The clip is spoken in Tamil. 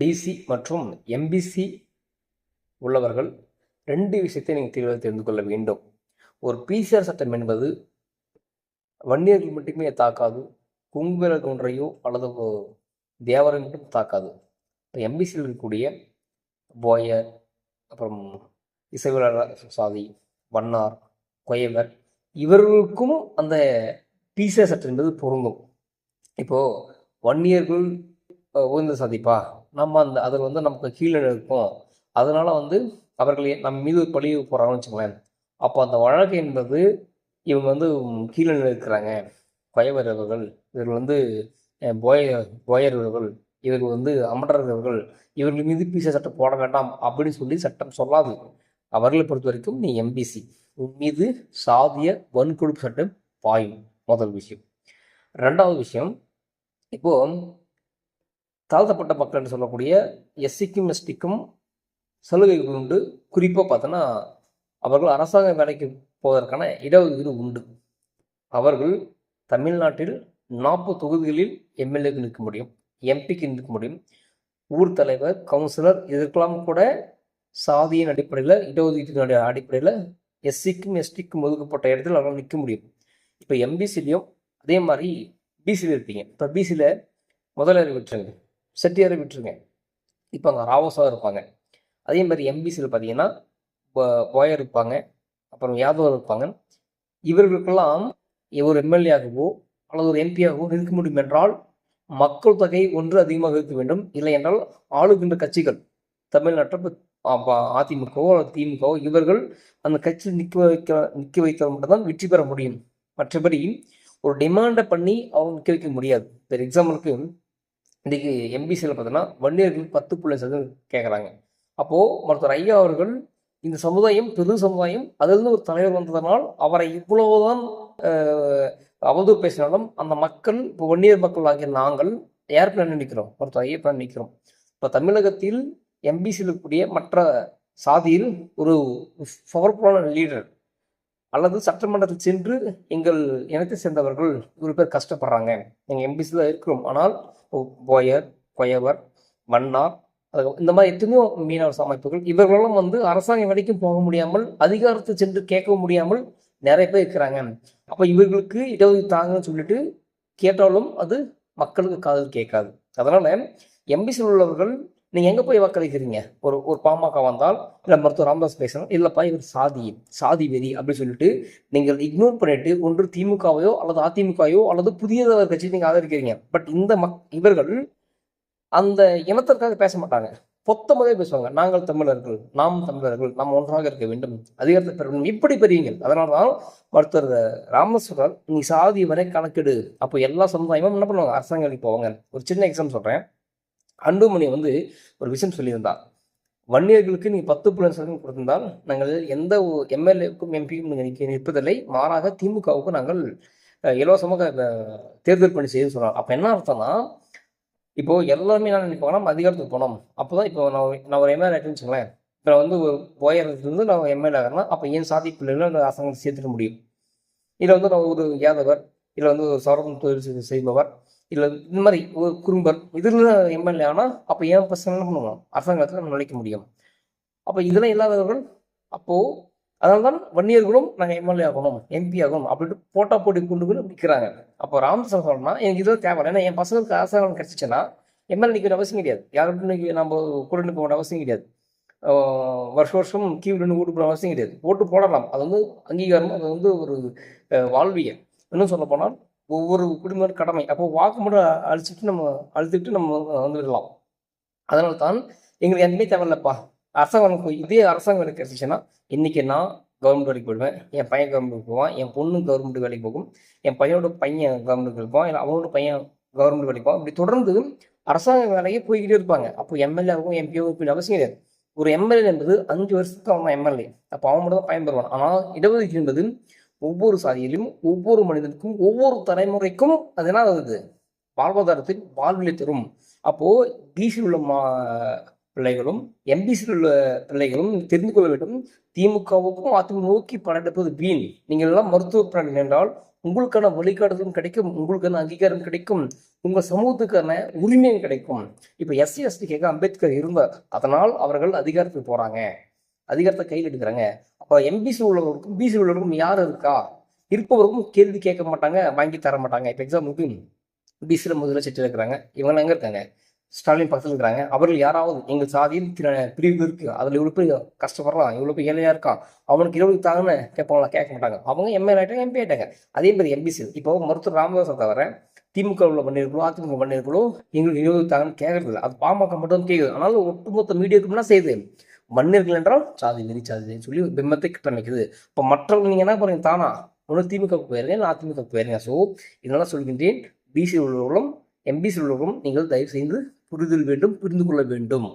டிசி மற்றும் எம்பிசி உள்ளவர்கள் ரெண்டு விஷயத்தை நீங்கள் தெளிவாக தெரிந்து கொள்ள வேண்டும். ஒரு பிசிஆர் சட்டம் என்பது வன்னியர்கள் மட்டுமே தாக்காது குங்குமர் ஒன்றையோ அல்லது தேவரை மட்டும் தாக்காது. இப்போ எம்பிசியில் இருக்கக்கூடிய போயர் அப்புறம் இசைவியலாளர் சாதி வண்ணார் கொயவர் இவர்களுக்கும் அந்த பிசிஆர் சட்டம் என்பது பொருந்தும். இப்போது வன்னியர்கள் உயர்ந்த சாதிப்பா? நம்ம அந்த அதில் வந்து நமக்கு கீழே இருக்கும். அதனால வந்து அவர்களை நம்ம மீது பழி பழிவு போகிறாங்கன்னு வச்சுக்கோங்களேன். அப்போ அந்த வழக்கு என்பது இவங்க வந்து கீழே இருக்கிறாங்க கொயவரவர்கள் இவர்கள் வந்து போய போயர்கள் இவர்கள் வந்து அமரர்கள் இவர்கள் மீது பிச சட்டம் போட வேண்டாம் அப்படின்னு சொல்லி சட்டம் சொல்லாது. அவர்களை பொறுத்த வரைக்கும் நீ எம்பிசி உன் மீது சாதிய வன்கொடுப்பு சட்டம் பாயும். முதல் விஷயம். ரெண்டாவது விஷயம் இப்போது தாழ்த்தப்பட்ட மக்கள் என்று சொல்லக்கூடிய எஸ்சிக்கும் எஸ்டிக்கும் சலுகைகள் உண்டு. குறிப்பாக பார்த்தோன்னா அவர்கள் அரசாங்க வேலைக்கு போவதற்கான இடஒதுக்கீடு உண்டு. அவர்கள் தமிழ்நாட்டில் நாற்பது தொகுதிகளில் எம்எல்ஏக்கு நிற்க முடியும் எம்பிக்கு நிற்க முடியும். ஊர் தலைவர் கவுன்சிலர் இதற்கெல்லாம் கூட சாதியின் அடிப்படையில் இடஒதுக்கீட்டினுடைய அடிப்படையில் எஸ்சிக்கும் எஸ்டிக்கும் ஒதுக்கப்பட்ட இடத்தில் அவர்கள் நிற்க முடியும். இப்போ எம்பிசிலையும் அதே மாதிரி பிசியில் இருப்பீங்க. இப்போ பிசியில் முதலறிவு விட்டுருங்க செட்டியாரை விட்டுருங்க. இப்போ அங்கே ராவசாக இருப்பாங்க. அதே மாதிரி எம்பிசியில் பார்த்தீங்கன்னா போயர் இருப்பாங்க. அப்புறம் யாதவர் இருப்பாங்க. இவர்களுக்கெல்லாம் ஒரு எம்எல்ஏ ஆகவோ அல்லது ஒரு எம்பியாகவோ இருக்க முடியும் என்றால் மக்கள் தொகை ஒன்று அதிகமாக இருக்க வேண்டும். இல்லை என்றால் ஆளுகின்ற கட்சிகள் தமிழ்நாட்டில் அதிமுகவோ அல்லது திமுகவோ இவர்கள் அந்த கட்சியில் நிற்க வைக்க நிற்க வைத்தால் மட்டும்தான் வெற்றி பெற முடியும். மற்றபடி ஒரு டிமாண்டை பண்ணி அவங்க நிற்க வைக்க முடியாது. இப்போ எக்ஸாம்பிளுக்கு இன்றைக்கி எம்பிசியில் பார்த்தோன்னா வன்னியர்கள் பத்து புள்ளி சதவீதம் கேட்குறாங்க அப்போது மருத்துவர் ஐயா அவர்கள் இந்த சமுதாயம் பெரு சமுதாயம் அதிலிருந்து ஒரு தலைவர் வந்ததனால் அவரை இவ்வளவுதான் அவதூறு பேசினாலும் அந்த மக்கள் இப்போ வன்னியர் மக்கள் ஆகிய நாங்கள் யார் பிளான் நிற்கிறோம் மருத்துவர் ஐயா பிளான் நிற்கிறோம் இப்போ தமிழகத்தில் எம்பிசியில் இருக்கக்கூடிய மற்ற சாதியில் ஒரு பவர்ஃபுல்லான லீடர் அல்லது சட்டமன்றத்தில் சென்று எங்கள் இனத்தை சேர்ந்தவர்கள் இவ்வளோ பேர் கஷ்டப்படுறாங்க. எங்கள் எம்பிசியில் இருக்கிறோம். ஆனால் போயர் கொயவர் மன்னார் அதுக்கு இந்த மாதிரி எத்தனையோ மீனவர் அமைப்புகள் இவர்களெல்லாம் வந்து அரசாங்கம் வரைக்கும் போக முடியாமல் அதிகாரத்தை சென்று கேட்க முடியாமல் நிறைய பேர் இருக்கிறாங்க. அப்போ இவர்களுக்கு இடஒதுக்கீடு தாங்கன்னு சொல்லிட்டு கேட்டாலும் அது மக்களுக்கு காதல் கேட்காது. அதனால் எம்பிசியில் உள்ளவர்கள் நீங்கள் எங்கே போய் வாக்களிக்கிறீங்க? ஒரு ஒரு பாமக வந்தால் இல்லை மருத்துவர் ராமதாஸ் பேசணும் இல்லைப்பா இவர் சாதி சாதி வெறி அப்படின்னு சொல்லிட்டு நீங்கள் இக்னோர் பண்ணிட்டு ஒன்று திமுகவையோ அல்லது அதிமுகவையோ அல்லது புதியதாக கட்சி நீங்கள் ஆதரிக்கிறீங்க. பட் இந்த மக் இவர்கள் அந்த இனத்திற்காக பேச மாட்டாங்க. பொத்தமாகவே பேசுவாங்க. நாங்கள் தமிழர்கள் நாம் தமிழர்கள் நாம் ஒன்றாக இருக்க வேண்டும். அதிகாரத்தை பெற வேண்டும் இப்படி பெரியங்கள். அதனால தான் மருத்துவர் ராமதாஸ் சொல்றார் நீ சாதி வரை கணக்கெடு. அப்போ எல்லா சமுதாயமும் என்ன பண்ணுவாங்க? அரசாங்க போவாங்க. ஒரு சின்ன எக்ஸாம் சொல்கிறேன் அன்புமணி வந்து ஒரு விஷயம் சொல்லியிருந்தார் வன்னியர்களுக்கு நீங்கள் பத்து புள்ளி சதவீதம் கொடுத்திருந்தால் நாங்கள் எந்த எம்எல்ஏக்கும் எம்பிக்கும் நீங்கள் நிற்க நிற்பதில்லை. மாறாக திமுகவுக்கு நாங்கள் இலவசமாக தேர்தல் பணி செய்து சொன்னார் அப்போ என்ன அர்த்தம்னா இப்போ எல்லாருமே நான் நினைப்பாங்கன்னா அதிகாரத்துக்கு போனோம். அப்போதான் இப்போ நான் ஒரு- நான் ஒரு எம்எல்ஏ ஆகிட்டேன்னு வச்சுங்களேன் இப்போ வந்து ஒரு போயர்லேருந்து நான் எம்எல்ஏ ஆகிறேன்னா அப்போ ஏன் சாதி பிள்ளைகளும் அந்த அரசாங்கத்தை முடியும். இதில் வந்து நான் ஒரு யாதவர் இல்லை வந்து ஒரு சவரம் தொழில் செய்பவர் இல்லை இந்த மாதிரி ஒரு குறும்பர் இதில் எம்எல்ஏ ஆனால் அப்போ என் பசங்க என்ன பண்ணுவோம் அரசாங்கத்தில் நம்ம நுழைக்க முடியும். அப்போ இதெல்லாம் இல்லாதவர்கள் அப்போது அதனால தான் வன்னியர்களும் நாங்கள் எம்எல்ஏ ஆகணும் எம்பி ஆகணும் அப்படின்ட்டு போட்டா போட்டி கொண்டு போய் நிற்கிறாங்க அப்போ ராமசாமி சொல்லணும்னா எனக்கு இதெல்லாம் தேவை ஏன்னா என் பசங்களுக்கு அரசாங்கம் கிடச்சிச்சுன்னா எம்எல்ஏ நிற்கிற அவசியம் கிடையாது. யாரும் இன்னைக்கு நம்ம கூட நிற்க வேண்டிய அவசியம் கிடையாது. வருஷ வருஷம் வருஷம் கியூ நின்று ஓட்டு போட அவசியம் கிடையாது. ஓட்டு போடலாம். அது வந்து அங்கீகாரம் அது வந்து ஒரு வாழ்வியல். இன்னும் சொல்ல போனால் ஒவ்வொரு குடிமகன் கடமை. அப்போ வாக்குமூலம் அழிச்சிட்டு நம்ம அழுத்திட்டு நம்ம வந்து விடலாம் அதனால தான் எங்களுக்கு எதுவுமே தேவையில்லப்பா. அரசாங்கம் இதே அரசாங்கம் எனக்கு கிடைச்சிச்சுன்னா இன்னைக்கு நான் கவர்மெண்ட் வேலைக்கு போயிடுவேன். என் பையன் கவர்மெண்ட் போவான். என் பொண்ணு கவர்மெண்ட் வேலைக்கு போகும். என் பையனோட பையன் கவர்மெண்ட் வேலைக்கு போவான். இல்லை அவனோட பையன் கவர்மெண்ட் வேலைக்கு போவான். இப்படி தொடர்ந்து அரசாங்க வேலையே போய்கிட்டே இருப்பாங்க. அப்போ எம்எல்ஏவும் எம்பிஓவும் இப்படி அவசியம் கிடையாது. ஒரு எம்எல்ஏ என்பது அஞ்சு வருஷத்துக்கு அவன் எம்எல்ஏ. அப்போ அவன் மட்டும் தான் பயன்பெறுவான் ஆனால் இடஒதுக்கீடு என்பது ஒவ்வொரு சாதியிலும் ஒவ்வொரு மனிதனுக்கும் ஒவ்வொரு தலைமுறைக்கும் அது என்ன ஆகுது? வாழ்வாதாரத்தில் வாழ்விலை தரும். அப்போது பிசியில் உள்ள மா பிள்ளைகளும் எம்பிசியில் உள்ள பிள்ளைகளும் தெரிந்து கொள்ள வேண்டும். திமுகவுக்கும் அதிமுக நோக்கி படைப்பது வீண். நீங்கள் எல்லாம் மருத்துவ பிராணி என்றால் உங்களுக்கான வழிகாட்டுதலும் கிடைக்கும் உங்களுக்கான அங்கீகாரம் கிடைக்கும் உங்கள் சமூகத்துக்கான உரிமையும் கிடைக்கும். இப்போ எஸ்சி எஸ்டி கேட்க அம்பேத்கர் இருந்தார். அதனால் அவர்கள் அதிகாரத்துக்கு போகிறாங்க அதிகாரத்தை கையில் எடுக்கிறாங்க. அப்போ எம்பிசி உள்ளவருக்கும் பிசி உள்ளவருக்கும் யார் இருக்கா? இருப்பவருக்கும் கேள்வி கேட்க மாட்டாங்க வாங்கி தர மாட்டாங்க. இப்போ எக்ஸாம்பிளுக்கு பிசியில் முதல்ல செட்டில் இருக்கிறாங்க. இவங்க எங்கே இருக்காங்க? ஸ்டாலின் பக்கத்தில் இருக்கிறாங்க. அவர்கள் யாராவது எங்கள் சாதியில் தின- பிரிவு இருக்கு. அதில் இவ்வளோ பேர் கஷ்டப்படுறான் இவ்வளோ பேர் ஏழையாக இருக்கான் அவனுக்கு இருபது தாங்கன்னு கேட்பாங்களா? கேட்க மாட்டாங்க. அவங்க எம்எல்ஏ ஆகிட்டாங்க எம்பி ஆகிட்டாங்க அதே மாதிரி எம்பிசி இப்போ மருத்துவர் ராமதாஸை தவிர திமுக உள்ள பண்ணியிருக்கணும் அதிமுக பண்ணியிருக்கணும் எங்களுக்கு இருபது தாங்கன்னு கேட்கறது இல்லை அது பாமக மட்டும் கேட்குது. ஆனாலும் ஒட்டுமொத்த மீடியாவுக்கு என்ன செய்யுது மன்னர்கள் என்றால் சாதி வெறி சாதி சொல்லி பிம்பத்தை கட்டமைக்குது. இப்போ மற்றவங்க நீங்கள் என்ன பண்ணுறீங்க தானா? ஒன்று திமுக போயிருங்க இல்லை அதிமுக போயிருங்க. ஸோ இதெல்லாம் சொல்கின்றேன் பிசி உள்ளவர்களும் எம்பிசி உள்ளவர்களும் நீங்கள் தயவு செய்து புரிதல் வேண்டும் புரிந்து கொள்ள வேண்டும்.